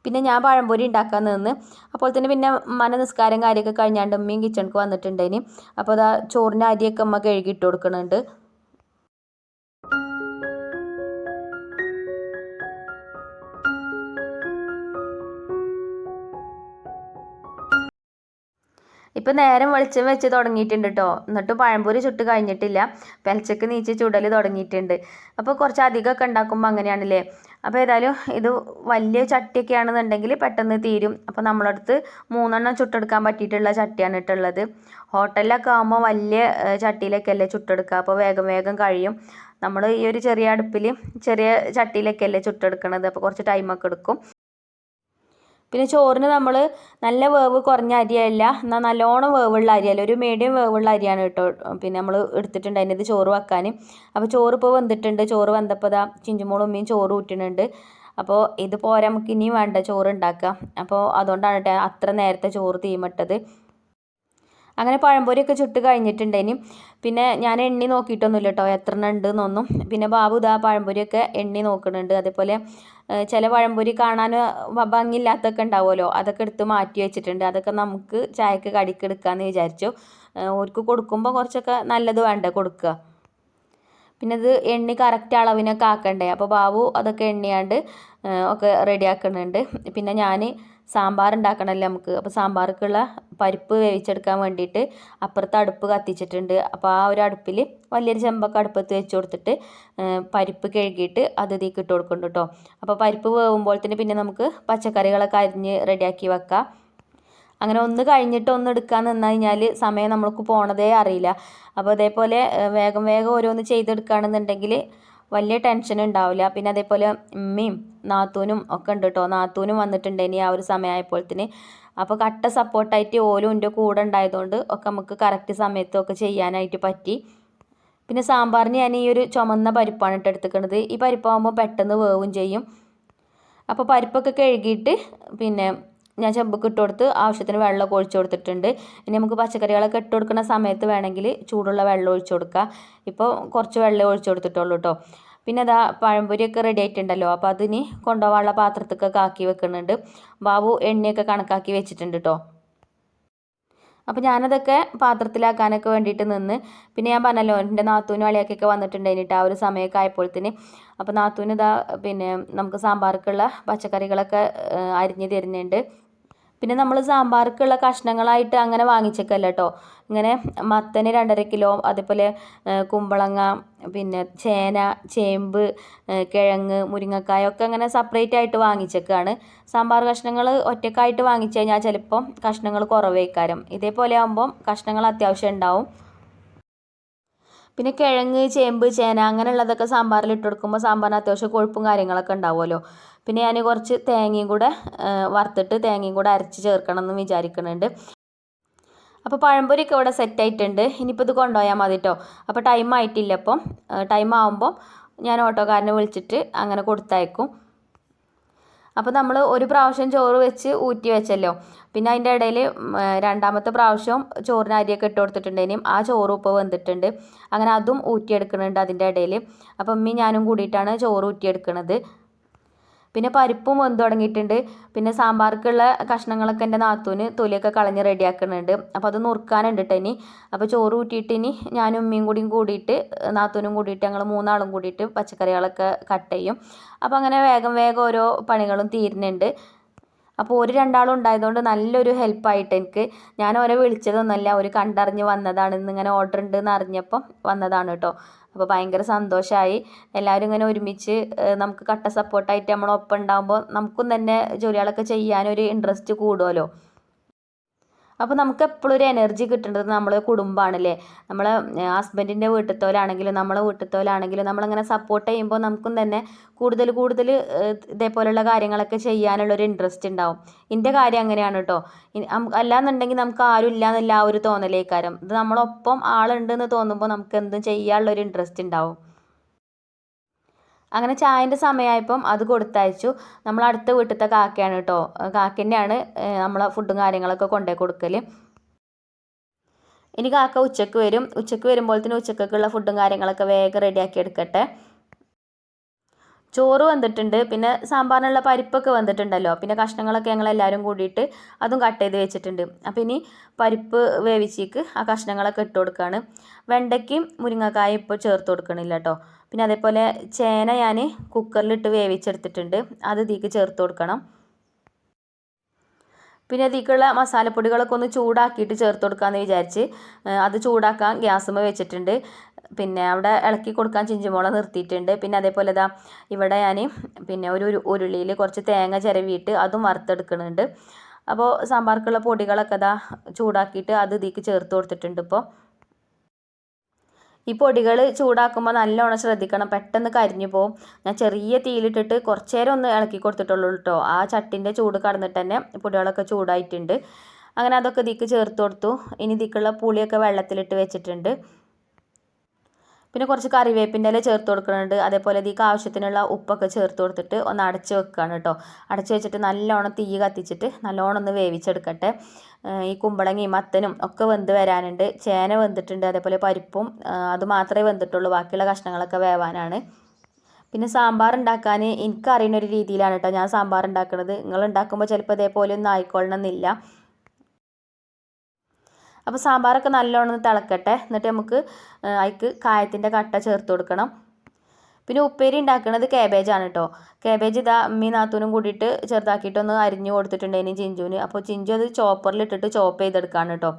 പിന്നെ ഞാൻ പഴംപൊരി ഉണ്ടാക്കാൻ നിന്ന്. അപ്പോൾ തന്നെ പിന്നെ മന നിസ്കാരം കാര്യമൊക്കെ കഴിഞ്ഞാണ്ട് ഉമ്മയും കിച്ചണിക്ക് വന്നിട്ടുണ്ടേനി അപ്പോൾ അതാ ചോറിന്റെ അരിയൊക്കെ അമ്മ കഴുകിയിട്ട് കൊടുക്കുന്നുണ്ട്. ഇപ്പം നേരം വെളിച്ചം വെച്ച് തുടങ്ങിയിട്ടുണ്ട് കേട്ടോ എന്നിട്ട് പഴംപൊരി ചുട്ട് കഴിഞ്ഞിട്ടില്ല. പെലച്ചക്ക് നീച്ച് ചുടൽ തുടങ്ങിയിട്ടുണ്ട്. അപ്പോൾ കുറച്ച് അധികമൊക്കെ ഉണ്ടാക്കുമ്പോൾ അങ്ങനെയാണല്ലേ? അപ്പോൾ ഏതായാലും ഇത് വലിയ ചട്ടിയൊക്കെ ആണെന്നുണ്ടെങ്കിൽ പെട്ടെന്ന് തീരും. അപ്പോൾ നമ്മളടുത്ത് മൂന്നെണ്ണം ചുട്ടെടുക്കാൻ പറ്റിയിട്ടുള്ള ചട്ടിയാണ് ഇട്ടുള്ളത്. ഹോട്ടലിലൊക്കെ ആകുമ്പോൾ വലിയ ചട്ടിയിലൊക്കെ അല്ലേ ചുട്ടെടുക്കുക. അപ്പോൾ വേഗം വേഗം കഴിയും. നമ്മൾ ഈ ഒരു ചെറിയ അടുപ്പിൽ ചെറിയ ചട്ടിയിലൊക്കെ അല്ലേ ചുട്ടെടുക്കണത്. അപ്പോൾ കുറച്ച് ടൈമൊക്കെ എടുക്കും. പിന്നെ ചോറിന് നമ്മൾ നല്ല വേവ് കുറഞ്ഞ അരിയല്ല. എന്നാൽ നല്ലോണം വേവുള്ള അരിയല്ല. ഒരു മീഡിയം വേവുള്ള അരിയാണ് കേട്ടോ. പിന്നെ നമ്മൾ എടുത്തിട്ടുണ്ട് അതിനകത്ത് ചോറ് വെക്കാൻ. അപ്പോൾ ചോറ് ഇപ്പോൾ വെന്തിട്ടുണ്ട്. ചോറ് വെന്തപ്പോൾ ഇതാ ചിഞ്ചുമോളും ഉമ്മയും ചോറ് ഊറ്റുന്നുണ്ട്. അപ്പോൾ ഇത് പോരാ നമുക്ക് ഇനിയും വേണ്ട ചോറ് ഉണ്ടാക്കാം. അപ്പോൾ അതുകൊണ്ടാണ് കേട്ടോ അത്ര നേരത്തെ ചോറ് തീമിട്ടത്. അങ്ങനെ പഴംപൊരിയൊക്കെ ചുട്ട് കഴിഞ്ഞിട്ടുണ്ടേനും പിന്നെ ഞാൻ എണ്ണി നോക്കിയിട്ടൊന്നുമില്ല കേട്ടോ എത്ര എണ്ണം ഉണ്ട് എന്നൊന്നും പിന്നെ ബാബു ഇതാ പഴംപൊരിയൊക്കെ എണ്ണി നോക്കുന്നുണ്ട്. അതേപോലെ ചില പഴംപൊരി കാണാൻ ഭംഗിയില്ലാത്തൊക്കെ ഉണ്ടാവുമല്ലോ അതൊക്കെ എടുത്ത് മാറ്റി വെച്ചിട്ടുണ്ട്. അതൊക്കെ നമുക്ക് ചായക്ക് കടിക്ക് എടുക്കാമെന്ന് വിചാരിച്ചു. ഓർക്ക് കൊടുക്കുമ്പോൾ കുറച്ചൊക്കെ നല്ലത് വേണ്ടേ കൊടുക്കുക പിന്നെ ഇത് എണ്ണി കറക്റ്റ് അളവിനൊക്കെ ആക്കണ്ടേ. അപ്പോൾ ബാബു അതൊക്കെ എണ്ണിയാണ്ട് ഒക്കെ റെഡി ആക്കുന്നുണ്ട്. പിന്നെ ഞാൻ സാമ്പാർ ഉണ്ടാക്കണമല്ലോ നമുക്ക്? അപ്പോൾ സാമ്പാർക്കുള്ള പരിപ്പ് വേവിച്ചെടുക്കാൻ വേണ്ടിയിട്ട് അപ്പുറത്ത് അടുപ്പ് കത്തിച്ചിട്ടുണ്ട്. അപ്പോൾ ആ ഒരു അടുപ്പിൽ വലിയൊരു ചെമ്പൊക്കെ അടുപ്പത്ത് വെച്ച് കൊടുത്തിട്ട് പരിപ്പ് കഴുകിയിട്ട് അത് ഇതിലേക്ക് ഇട്ട് കൊടുക്കുന്നുണ്ട് കേട്ടോ. അപ്പോൾ പരിപ്പ് വേവുമ്പോൾ തന്നെ പിന്നെ നമുക്ക് പച്ചക്കറികളൊക്കെ അരിഞ്ഞ് റെഡിയാക്കി വെക്കാം. അങ്ങനെ ഒന്ന് കഴിഞ്ഞിട്ട് ഒന്ന് എടുക്കാൻ നിന്ന് കഴിഞ്ഞാൽ സമയം നമുക്ക് പോണതേ അറിയില്ല. അപ്പോൾ അതേപോലെ വേഗം വേഗം ഓരോന്ന് ചെയ്തെടുക്കുകയാണെന്നുണ്ടെങ്കിൽ വലിയ ടെൻഷൻ ഉണ്ടാവില്ല. പിന്നെ അതേപോലെ ഉമ്മയും നാത്തൂനും ഒക്കെ ഉണ്ട് കേട്ടോ നാത്തൂനും വന്നിട്ടുണ്ട് ഇനി ആ ഒരു സമയമായപ്പോഴത്തേന് അപ്പോൾ കട്ട സപ്പോർട്ടായിട്ട് ഓലും എന്റെ കൂടെ ഉണ്ടായതുകൊണ്ട് ഒക്കെ നമുക്ക് കറക്റ്റ് സമയത്തൊക്കെ ചെയ്യാനായിട്ട് പറ്റി. പിന്നെ സാമ്പാറിന് ഞാൻ ഈ ഒരു ചുമന്ന പരിപ്പാണ് ഇട്ട് എടുത്തിക്കുന്നത് ഈ പരിപ്പാകുമ്പോൾ പെട്ടെന്ന് വേവും ചെയ്യും. അപ്പോൾ പരിപ്പൊക്കെ കഴുകിയിട്ട് പിന്നെ ഞാൻ ചെമ്പൊക്കെ ഇട്ട് കൊടുത്ത് ആവശ്യത്തിന് വെള്ളമൊക്കെ ഒഴിച്ചു കൊടുത്തിട്ടുണ്ട്. ഇനി നമുക്ക് പച്ചക്കറികളൊക്കെ ഇട്ട് കൊടുക്കുന്ന സമയത്ത് വേണമെങ്കിൽ ചൂടുള്ള വെള്ളം ഒഴിച്ചു കൊടുക്കുക ഇപ്പോൾ കുറച്ച് വെള്ളം ഒഴിച്ചു കൊടുത്തിട്ടുള്ളൂ കേട്ടോ. പിന്നെ അതാ പഴംപൊരിയൊക്കെ റെഡി ആയിട്ടുണ്ടല്ലോ. അപ്പോൾ അതിന് കൊണ്ടുപോകാനുള്ള പാത്രത്തൊക്കെ ആക്കി വെക്കുന്നുണ്ട്. ബാബു എണ്ണയൊക്കെ കണക്കാക്കി വെച്ചിട്ടുണ്ട് കേട്ടോ. അപ്പോൾ ഞാനതൊക്കെ പാത്രത്തിലാക്കാനൊക്കെ വേണ്ടിയിട്ട് നിന്ന്. പിന്നെ ഞാൻ പറഞ്ഞല്ലോ എന്റെ നാത്തൂന് വളിയാക്കിയൊക്കെ വന്നിട്ടുണ്ടായിട്ട് ആ ഒരു സമയമൊക്കെ ആയപ്പോഴത്തേന്. അപ്പോൾ നാത്തൂന് ഇതാ പിന്നെ നമുക്ക് സാമ്പാർക്കുള്ള പച്ചക്കറികളൊക്കെ അരിഞ്ഞ് തരുന്നുണ്ട്. പിന്നെ നമ്മൾ സാമ്പാർക്കുള്ള കഷ്ണങ്ങളായിട്ട് അങ്ങനെ വാങ്ങിച്ചേക്കല്ല കേട്ടോ ഇങ്ങനെ മത്തന് രണ്ടര കിലോ അതേപോലെ കുമ്പളങ്ങ പിന്നെ ചേന ചേമ്പ് കിഴങ്ങ് മുരിങ്ങക്കായ ഒക്കെ അങ്ങനെ സെപ്പറേറ്റ് ആയിട്ട് വാങ്ങിച്ചേക്കാണ്. സാമ്പാർ കഷ്ണങ്ങൾ ഒറ്റക്കായിട്ട് വാങ്ങിച്ചു കഴിഞ്ഞാൽ ചിലപ്പം കഷ്ണങ്ങൾ കുറവേക്കാരം. ഇതേപോലെ ആകുമ്പം കഷ്ണങ്ങൾ അത്യാവശ്യം ഉണ്ടാവും പിന്നെ കിഴങ്ങ് ചേമ്പ് ചേന അങ്ങനെയുള്ളതൊക്കെ സാമ്പാറിൽ ഇട്ട് കൊടുക്കുമ്പോൾ സാമ്പാറിന് അത്യാവശ്യം കൊഴുപ്പും കാര്യങ്ങളൊക്കെ ഉണ്ടാവുമല്ലോ പിന്നെ ഞാൻ കുറച്ച് തേങ്ങയും കൂടെ വറുത്തിട്ട് തേങ്ങയും കൂടെ അരച്ച് ചേർക്കണം എന്ന് വിചാരിക്കുന്നുണ്ട്. അപ്പോൾ പഴംപൊരിയൊക്കെ ഇവിടെ സെറ്റ് ആയിട്ടുണ്ട്. ഇനിയിപ്പോൾ ഇത് കൊണ്ടുപോയാൽ മതി കേട്ടോ അപ്പോൾ ടൈം ആയിട്ടില്ല അപ്പം ടൈം ആകുമ്പോൾ ഞാൻ ഓട്ടോക്കാരനെ വിളിച്ചിട്ട് അങ്ങനെ കൊടുത്തയക്കും. അപ്പോൾ നമ്മൾ ഒരു പ്രാവശ്യം ചോറ് വെച്ച് ഊറ്റി വെച്ചല്ലോ. പിന്നെ അതിന്റെ ഇടയിൽ രണ്ടാമത്തെ പ്രാവശ്യം ചോറിന് അരിയൊക്കെ ഇട്ട് കൊടുത്തിട്ടുണ്ടെങ്കിലും ആ ചോറ് ഉപ്പ് വെന്തിട്ടുണ്ട്. അങ്ങനെ അതും ഊറ്റിയെടുക്കുന്നുണ്ട് അതിന്റെ ഇടയിൽ അപ്പം അമ്മയും ഞാനും കൂടിയിട്ടാണ് ചോറ് ഊറ്റിയെടുക്കുന്നത് പിന്നെ പരിപ്പും വെന്ത് തുടങ്ങിയിട്ടുണ്ട്. പിന്നെ സാമ്പാർക്കുള്ള കഷ്ണങ്ങളൊക്കെ എന്റെ നാത്തൂന് തൊലിയൊക്കെ കളഞ്ഞ് റെഡിയാക്കുന്നുണ്ട്. അപ്പോൾ അത് നുറുക്കാനുണ്ട് കേട്ടോ ഇനി. അപ്പോൾ ചോറ് കൂട്ടിയിട്ട് ഇനി ഞാനും ഉമ്മയും കൂടിയും കൂടിയിട്ട് നാത്തൂനും കൂടിയിട്ട് ഞങ്ങൾ മൂന്നാളും കൂടിയിട്ട് പച്ചക്കറികളൊക്കെ കട്ട് ചെയ്യും. അപ്പോൾ അങ്ങനെ വേഗം വേഗം ഓരോ പണികളും തീരുന്നുണ്ട്. അപ്പോൾ ഒരു രണ്ടാളും ഉണ്ടായതുകൊണ്ട് നല്ലൊരു ഹെൽപ്പായിട്ട് എനിക്ക്. ഞാൻ ഓരോ വിളിച്ചതൊന്നുമല്ല ഒരു കണ്ടറിഞ്ഞ് വന്നതാണ് ഇന്നിങ്ങനെ ഓർഡർ ഉണ്ട് എന്ന് അറിഞ്ഞപ്പം വന്നതാണ് കേട്ടോ അപ്പോൾ ഭയങ്കര സന്തോഷമായി എല്ലാവരും ഇങ്ങനെ ഒരുമിച്ച് നമുക്ക് കട്ട സപ്പോർട്ടായിട്ട് നമ്മളൊപ്പം ഉണ്ടാകുമ്പോൾ നമുക്കും തന്നെ ജോലികളൊക്കെ ചെയ്യാനൊരു ഇൻട്രസ്റ്റ് കൂടുമല്ലോ അപ്പോൾ നമുക്ക് എപ്പോഴും ഒരു എനർജി കിട്ടേണ്ടത് നമ്മളെ കുടുംബമാണല്ലേ നമ്മളെ ഹസ്ബൻഡിന്റെ വീട്ടിലത്തോലാണെങ്കിലും നമ്മളെ വീട്ടിലത്തോലാണെങ്കിലും നമ്മളിങ്ങനെ സപ്പോർട്ട് ചെയ്യുമ്പോൾ നമുക്കും തന്നെ കൂടുതൽ കൂടുതൽ ഇതേപോലെയുള്ള കാര്യങ്ങളൊക്കെ ചെയ്യാനുള്ളൊരു ഇൻട്രസ്റ്റ് ഉണ്ടാവും. എന്റെ കാര്യം അങ്ങനെയാണ് കേട്ടോ അല്ലാന്നുണ്ടെങ്കിൽ നമുക്ക് ആരും ഇല്ല എന്നുള്ള ആ ഒരു തോന്നലേക്കാരം. ഇത് നമ്മളൊപ്പം ആളുണ്ടെന്ന് തോന്നുമ്പോൾ നമുക്ക് എന്തും ചെയ്യാനുള്ളൊരു ഇൻട്രസ്റ്റ് ഉണ്ടാവും. അങ്ങനെ ചായന്റെ സമയമായപ്പം അത് കൊടുത്തയച്ചു. നമ്മൾ അടുത്ത വീട്ടിലത്തെ കാക്കയാണ് കേട്ടോ. കാക്ക നമ്മളെ ഫുഡും കാര്യങ്ങളൊക്കെ കൊണ്ടേ കൊടുക്കൽ ഇനി കാക്ക ഉച്ചയ്ക്ക് വരും. ഉച്ചയ്ക്ക് വരുമ്പോഴത്തേന് ഉച്ചക്കൊക്കെയുള്ള ഫുഡും കാര്യങ്ങളൊക്കെ വേഗം റെഡിയാക്കി എടുക്കട്ടെ. ചോറ് വന്നിട്ടുണ്ട്. പിന്നെ സാമ്പാറിനുള്ള പരിപ്പൊക്കെ വന്നിട്ടുണ്ടല്ലോ. പിന്നെ കഷ്ണങ്ങളൊക്കെ ഞങ്ങൾ എല്ലാവരും കൂടിയിട്ട് അതും കട്ട് ചെയ്ത് വെച്ചിട്ടുണ്ട്. അപ്പോൾ ഇനി പരിപ്പ് വേവിച്ചേക്ക് ആ കഷ്ണങ്ങളൊക്കെ ഇട്ട് കൊടുക്കുകയാണ് വെണ്ടയ്ക്കും മുരിങ്ങക്കായും ഇപ്പോൾ ചേർത്ത് കൊടുക്കണില്ല കേട്ടോ. പിന്നെ അതേപോലെ ചേന ഞാൻ കുക്കറിലിട്ട് വേവിച്ചെടുത്തിട്ടുണ്ട്. അത് ഇതിലേക്ക് ചേർത്ത് കൊടുക്കണം. പിന്നെ ഇതിലേക്കുള്ള മസാലപ്പൊടികളൊക്കെ ഒന്ന് ചൂടാക്കിയിട്ട് ചേർത്ത് കൊടുക്കാമെന്ന് വിചാരിച്ച് അത് ചൂടാക്കാൻ ഗ്യാസുമ്മ വെച്ചിട്ടുണ്ട്. പിന്നെ അവിടെ ഇളക്കി കൊടുക്കാൻ ചിഞ്ചുമോള നിർത്തിയിട്ടുണ്ട്. പിന്നെ അതേപോലെ ഇതാ ഇവിടെ ഞാൻ പിന്നെ ഒരു ഉരുളിയിൽ കുറച്ച് തേങ്ങ ചിരവിയിട്ട് അതും വറുത്തെടുക്കുന്നുണ്ട്. അപ്പോൾ സാമ്പാർക്കുള്ള പൊടികളൊക്കെ ഇതാ ചൂടാക്കിയിട്ട് അത് ഇതിലേക്ക് ചേർത്ത് കൊടുത്തിട്ടുണ്ട് ഇപ്പോൾ ഈ പൊടികൾ ചൂടാക്കുമ്പോൾ നല്ലോണം ശ്രദ്ധിക്കണം. പെട്ടെന്ന് കരിഞ്ഞു പോകും ഞാൻ ചെറിയ തീയിലിട്ടിട്ട് കുറച്ച് നേരം ഒന്ന് ഇളക്കി കൊടുത്തിട്ടുള്ളൂ കേട്ടോ. ആ ചട്ടിന്റെ ചൂട് കടന്നിട്ട് തന്നെ പൊടികളൊക്കെ ചൂടായിട്ടുണ്ട്. അങ്ങനെ അതൊക്കെ ഇതിക്ക് ചേർത്ത് കൊടുത്തു. ഇനി ഇതിക്കുള്ള പുളിയൊക്കെ വെള്ളത്തിലിട്ട് വെച്ചിട്ടുണ്ട്. പിന്നെ കുറച്ച് കറിവേപ്പിന്റെ ഇല ചേർത്ത് കൊടുക്കുന്നുണ്ട്. അതേപോലെ ഇതിക്ക് ആവശ്യത്തിനുള്ള ഉപ്പൊക്കെ ചേർത്ത് കൊടുത്തിട്ട് ഒന്ന് അടച്ച് വെക്കുകയാണ് കേട്ടോ. അടച്ച് വെച്ചിട്ട് നല്ലോണം തീ കത്തിച്ചിട്ട് നല്ലോണം ഒന്ന് വേവിച്ചെടുക്കട്ടെ. ഈ കുമ്പളങ്ങയും മത്തനും ഒക്കെ വെന്ത് വരാനുണ്ട്. ചേന വെന്തിട്ടുണ്ട്. അതേപോലെ പരിപ്പും അത് മാത്രമേ വെന്തിട്ടുള്ളൂ. ബാക്കിയുള്ള കഷ്ണങ്ങളൊക്കെ വേവാനാണ്. പിന്നെ സാമ്പാർ ഉണ്ടാക്കാൻ എനിക്കറിയുന്ന ഒരു രീതിയിലാണ് കേട്ടോ ഞാൻ സാമ്പാർ ഉണ്ടാക്കുന്നത് നിങ്ങൾ ഉണ്ടാക്കുമ്പോൾ ചിലപ്പോൾ ഇതേപോലെ ഒന്നും ആയിക്കൊള്ളണമെന്നില്ല. അപ്പോൾ സാമ്പാറൊക്കെ നല്ലോണം തിളക്കട്ടെ. എന്നിട്ട് നമുക്ക് അതിക്ക് കായത്തിന്റെ കട്ട ചേർത്ത് കൊടുക്കണം. പിന്നെ ഉപ്പേരി ഉണ്ടാക്കുന്നത് കാബേജാണ് കേട്ടോ കാബേജ് ഇതാ അമ്മി നാത്തൂനും കൂടിയിട്ട് ചെറുതാക്കിയിട്ടൊന്ന് അരിഞ്ഞു കൊടുത്തിട്ടുണ്ടായിരുന്നു ചിഞ്ചുവിന്. അപ്പോൾ ചിഞ്ചു അത് ചോപ്പറിൽ ഇട്ടിട്ട് ചോപ്പ് ചെയ്തെടുക്കാണ് കേട്ടോ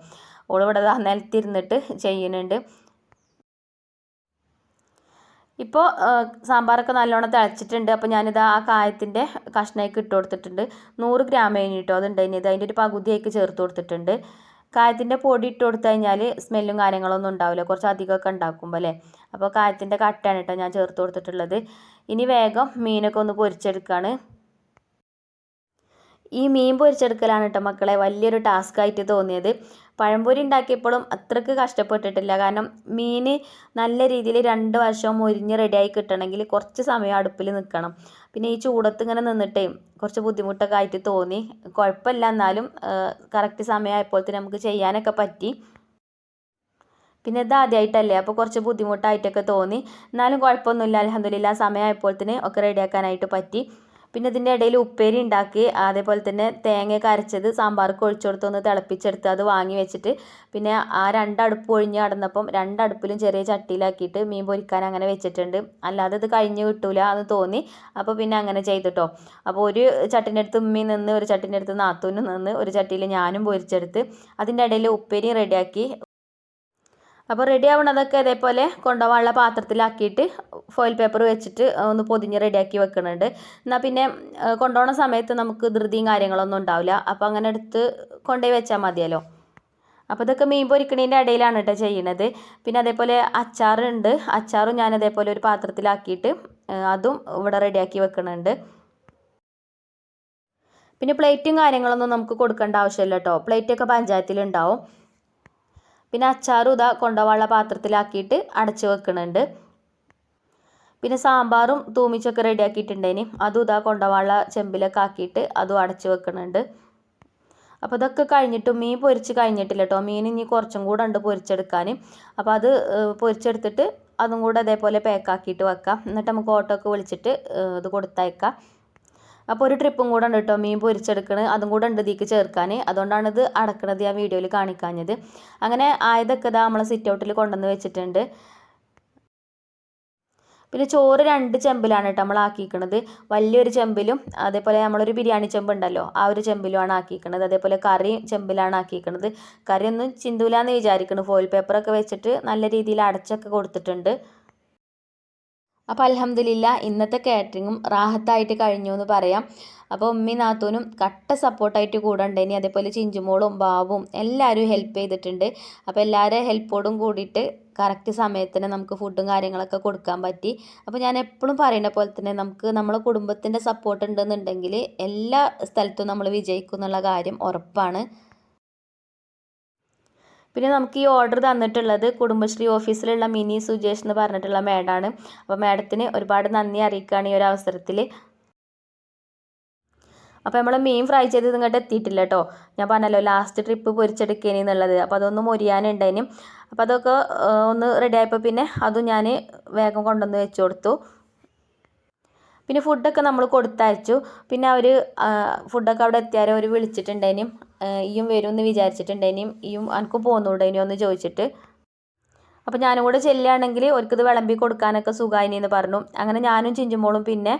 ഓളിവിടെ നിലത്തിരുന്നിട്ട് ചെയ്യുന്നുണ്ട്. ഇപ്പോൾ സാമ്പാറൊക്കെ നല്ലോണം തിളച്ചിട്ടുണ്ട്. അപ്പോൾ ഞാനിത് ആ കായത്തിന്റെ കഷ്ണയ്ക്ക് ഇട്ട് കൊടുത്തിട്ടുണ്ട്. നൂറ് ഗ്രാം കഴിഞ്ഞിട്ടോ അതുണ്ടായിരുന്നു ഇത് അതിന്റെ ഒരു പകുതിയൊക്കെ ചേർത്ത് കൊടുത്തിട്ടുണ്ട്. കായത്തിന്റെ പൊടി ഇട്ട് കൊടുത്തു കഴിഞ്ഞാൽ സ്മെല്ലും കാര്യങ്ങളൊന്നും ഉണ്ടാവില്ല. കുറച്ച് അധികമൊക്കെ ഉണ്ടാക്കുമ്പോൾ അല്ലേ? അപ്പോൾ കായത്തിന്റെ കട്ടയാണ് കേട്ടോ ഞാൻ ചേർത്ത് കൊടുത്തിട്ടുള്ളത്. ഇനി വേഗം മീനൊക്കെ ഒന്ന് പൊരിച്ചെടുക്കുകയാണ് ഈ മീൻ പൊരിച്ചെടുക്കലാണ് കേട്ടോ മക്കളെ വലിയൊരു ടാസ്ക് ആയിട്ട് തോന്നിയത്. പഴംപൊരി ഉണ്ടാക്കിയപ്പോഴും അത്രയ്ക്ക് കഷ്ടപ്പെട്ടിട്ടില്ല. കാരണം മീൻ നല്ല രീതിയിൽ രണ്ട് വശവും മുരിഞ്ഞ് റെഡിയായി കിട്ടണമെങ്കിൽ കുറച്ച് സമയം അടുപ്പിൽ നിൽക്കണം പിന്നെ ഈ ചൂടത്ത് ഇങ്ങനെ നിന്നിട്ടേ കുറച്ച് ബുദ്ധിമുട്ടൊക്കെ ആയിട്ട് തോന്നി. കുഴപ്പമില്ല. എന്നാലും കറക്റ്റ് തന്നെ നമുക്ക് ചെയ്യാനൊക്കെ പറ്റി. പിന്നെ ഇത് ആദ്യമായിട്ടല്ലേ അപ്പോൾ കുറച്ച് ബുദ്ധിമുട്ടായിട്ടൊക്കെ തോന്നി. എന്നാലും കുഴപ്പമൊന്നുമില്ല. അലഹമില്ല തന്നെ ഒക്കെ റെഡിയാക്കാനായിട്ട് പറ്റി. പിന്നെ ഇതിന്റെ ഇടയിൽ ഉപ്പേരി ഉണ്ടാക്കി അതേപോലെ തന്നെ തേങ്ങയൊക്കെ അരച്ചത് സാമ്പാർക്ക് ഒഴിച്ചു കൊടുത്തൊന്ന് തിളപ്പിച്ചെടുത്ത് അത് വാങ്ങി വെച്ചിട്ട് പിന്നെ ആ രണ്ടടുപ്പ് ഒഴിഞ്ഞ് കടന്നപ്പം രണ്ടടുപ്പിലും ചെറിയ ചട്ടിയിലാക്കിയിട്ട് മീൻ പൊരിക്കാൻ അങ്ങനെ വെച്ചിട്ടുണ്ട്. അല്ലാതെ ഇത് കഴിഞ്ഞ് കിട്ടൂല എന്ന് തോന്നി. അപ്പോൾ പിന്നെ അങ്ങനെ ചെയ്തിട്ടോ. അപ്പോൾ ഒരു ചട്ടിന്റെ അടുത്ത് ഉമ്മി നിന്ന് ഒരു ചട്ടിന്റെ അടുത്ത് നാത്തൂനും നിന്ന് ഒരു ചട്ടിയിൽ ഞാനും പൊരിച്ചെടുത്ത് അതിന്റെ ഇടയിൽ ഉപ്പേരിയും റെഡിയാക്കി. അപ്പോൾ റെഡി ആവണതൊക്കെ ഇതേപോലെ കൊണ്ടുപോകാനുള്ള പാത്രത്തിലാക്കിയിട്ട് ഫോയിൽ പേപ്പർ വെച്ചിട്ട് ഒന്ന് പൊതിഞ്ഞ് റെഡിയാക്കി വെക്കുന്നുണ്ട് എന്നാൽ പിന്നെ കൊണ്ടുപോകുന്ന സമയത്ത് നമുക്ക് ധൃതിയും കാര്യങ്ങളൊന്നും ഉണ്ടാവില്ല. അപ്പോൾ അങ്ങനെ എടുത്ത് കൊണ്ടുപോയി വെച്ചാൽ മതിയല്ലോ. അപ്പോൾ ഇതൊക്കെ മീൻ പൊരിക്കണേന്റെ ഇടയിലാണ് കേട്ടോ ചെയ്യണത്. പിന്നെ അതേപോലെ അച്ചാറുണ്ട്. അച്ചാറും ഞാൻ അതേപോലെ ഒരു പാത്രത്തിലാക്കിയിട്ട് അതും ഇവിടെ റെഡിയാക്കി വെക്കുന്നുണ്ട് പിന്നെ പ്ലേറ്റും കാര്യങ്ങളൊന്നും നമുക്ക് കൊടുക്കേണ്ട ആവശ്യമില്ല കേട്ടോ. പ്ലേറ്റൊക്കെ പഞ്ചായത്തിലുണ്ടാവും പിന്നെ അച്ചാറും ഇതാ കൊണ്ടുപോകാനുള്ള പാത്രത്തിലാക്കിയിട്ട് അടച്ച് വെക്കുന്നുണ്ട്. പിന്നെ സാമ്പാറും തൂമിച്ചൊക്കെ റെഡിയാക്കിയിട്ടുണ്ടേനി അതും ഇതാ കൊണ്ടുപോകാനുള്ള ചെമ്പിലൊക്കെ ആക്കിയിട്ട് അതും അടച്ച് വെക്കുന്നുണ്ട്. അപ്പോൾ ഇതൊക്കെ കഴിഞ്ഞിട്ടും മീൻ പൊരിച്ച് കഴിഞ്ഞിട്ടില്ല കേട്ടോ. മീൻ ഇനി കുറച്ചും കൂടെ ഉണ്ട് പൊരിച്ചെടുക്കാൻ. അപ്പോൾ അത് പൊരിച്ചെടുത്തിട്ട് അതും കൂടെ അതേപോലെ പാക്കാക്കിയിട്ട് വെക്കാം. എന്നിട്ട് നമുക്ക് ഓട്ടോ ഒക്കെ വിളിച്ചിട്ട് ഇത് കൊടുത്തയക്കാം. അപ്പോൾ ഒരു ട്രിപ്പും കൂടെ ഉണ്ട് കേട്ടോ മീൻ പൊരിച്ചെടുക്കണത് അതും കൂടെ ഉണ്ട് ഇതിക്ക് ചേർക്കാൻ അതുകൊണ്ടാണ് ഇത് അടക്കണത് ഞാൻ വീഡിയോയിൽ കാണിക്കാഞ്ഞത്. അങ്ങനെ ആയതൊക്കെ ഇതാ നമ്മളെ സിറ്റ് ഔട്ടിൽ കൊണ്ടുവന്ന് വെച്ചിട്ടുണ്ട്. പിന്നെ ചോറ് രണ്ട് ചെമ്പിലാണ് കേട്ടോ നമ്മൾ ആക്കിയിരിക്കുന്നത് വലിയൊരു ചെമ്പിലും അതേപോലെ നമ്മളൊരു ബിരിയാണി ചെമ്പ് ഉണ്ടല്ലോ ആ ഒരു ചെമ്പിലുമാണ് ആക്കിയിരിക്കുന്നത് അതേപോലെ കറി ചെമ്പിലാണ് ആക്കിയിരിക്കുന്നത് കറിയൊന്നും ചിന്തൂലാന്ന് വിചാരിക്കണം. ഫോയിൽ പേപ്പറൊക്കെ വെച്ചിട്ട് നല്ല രീതിയിൽ അടച്ചൊക്കെ കൊടുത്തിട്ടുണ്ട്. അപ്പോൾ അലഹമ്മദില്ല ഇന്നത്തെ കാറ്ററിങ്ങും റാഹത്തായിട്ട് കഴിഞ്ഞു എന്ന് പറയാം. അപ്പോൾ ഉമ്മി നാത്തൂനും കട്ട സപ്പോർട്ടായിട്ട് കൂടെ ഇനി അതേപോലെ ചിഞ്ചുമോളും ബാബും എല്ലാവരും ഹെൽപ്പ് ചെയ്തിട്ടുണ്ട്. അപ്പോൾ എല്ലാവരും ഹെൽപ്പോടും കൂടിയിട്ട് കറക്റ്റ് സമയത്തിന് നമുക്ക് ഫുഡും കാര്യങ്ങളൊക്കെ കൊടുക്കാൻ പറ്റി. അപ്പോൾ ഞാൻ എപ്പോഴും പറയുന്ന പോലെ തന്നെ നമുക്ക് നമ്മളെ കുടുംബത്തിന്റെ സപ്പോർട്ട് ഉണ്ടെന്നുണ്ടെങ്കിൽ എല്ലാ സ്ഥലത്തും നമ്മൾ വിജയിക്കും എന്നുള്ള കാര്യം ഉറപ്പാണ്. പിന്നെ നമുക്ക് ഈ ഓർഡർ തന്നിട്ടുള്ളത് കുടുംബശ്രീ ഓഫീസിലുള്ള മിനി സുജേഷ് എന്ന് പറഞ്ഞിട്ടുള്ള മേഡാണ്. അപ്പോൾ മാഡത്തിന് ഒരുപാട് നന്ദി അറിയിക്കുകയാണ് ഈ ഒരു അവസരത്തിൽ അപ്പോൾ നമ്മൾ മീൻ ഫ്രൈ ചെയ്തത് ഇങ്ങോട്ട് എത്തിയിട്ടില്ല കേട്ടോ ഞാൻ പറഞ്ഞല്ലോ ലാസ്റ്റ് ട്രിപ്പ് പൊരിച്ചെടുക്കേനി എന്നുള്ളത്. അപ്പോൾ അതൊന്ന് മുരിയാനുണ്ടായിനും അപ്പോൾ അതൊക്കെ ഒന്ന് റെഡി ആയപ്പോൾ പിന്നെ അതും ഞാൻ വേഗം കൊണ്ടുവന്ന് വെച്ച് കൊടുത്തു. പിന്നെ ഫുഡൊക്കെ നമ്മൾ കൊടുത്തയച്ചു. പിന്നെ അവർ ഫുഡൊക്കെ അവിടെ എത്തിയാൽ അവർ വിളിച്ചിട്ടുണ്ടേനും ഇയും വരും എന്ന് വിചാരിച്ചിട്ടുണ്ടേനും ഈയും എനിക്ക് പോന്നുണ്ടേനോ എന്ന് ചോദിച്ചിട്ട്. അപ്പോൾ ഞാനും കൂടെ ചെല്ലുകയാണെങ്കിൽ ഒരിക്കത് വിളമ്പി കൊടുക്കാനൊക്കെ സുഖമായിനി എന്ന് പറഞ്ഞു. അങ്ങനെ ഞാനും ചിഞ്ചുമോളും പിന്നെ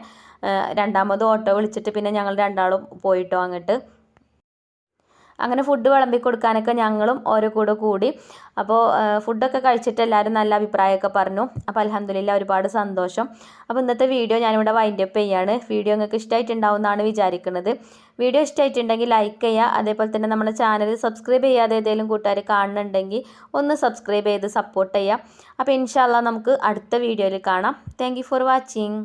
രണ്ടാമത് ഓട്ടോ വിളിച്ചിട്ട് പിന്നെ ഞങ്ങൾ രണ്ടാളും പോയിട്ടോ അങ്ങോട്ട്. അങ്ങനെ ഫുഡ് വിളമ്പി കൊടുക്കാനൊക്കെ ഞങ്ങളും ഓരോ കൂടെ കൂടി. അപ്പോൾ ഫുഡൊക്കെ കഴിച്ചിട്ട് എല്ലാവരും നല്ല അഭിപ്രായമൊക്കെ പറഞ്ഞു. അപ്പോൾ അലഹമില്ല ഒരുപാട് സന്തോഷം. അപ്പോൾ ഇന്നത്തെ വീഡിയോ ഞാനിവിടെ വൈൻഡ് അപ്പ് ചെയ്യാണ്. വീഡിയോ നിങ്ങൾക്ക് ഇഷ്ടമായിട്ടുണ്ടാവും എന്നാണ് വിചാരിക്കുന്നത്. വീഡിയോ ഇഷ്ടമായിട്ടുണ്ടെങ്കിൽ ലൈക്ക് ചെയ്യുക. അതേപോലെ തന്നെ നമ്മുടെ ചാനൽ സബ്സ്ക്രൈബ് ചെയ്യാതെ ഏതെങ്കിലും കൂട്ടുകാർ കാണുന്നുണ്ടെങ്കിൽ ഒന്ന് സബ്സ്ക്രൈബ് ചെയ്ത് സപ്പോർട്ട് ചെയ്യുക. അപ്പോൾ ഇൻഷാല്ല നമുക്ക് അടുത്ത വീഡിയോയിൽ കാണാം. Thank for watching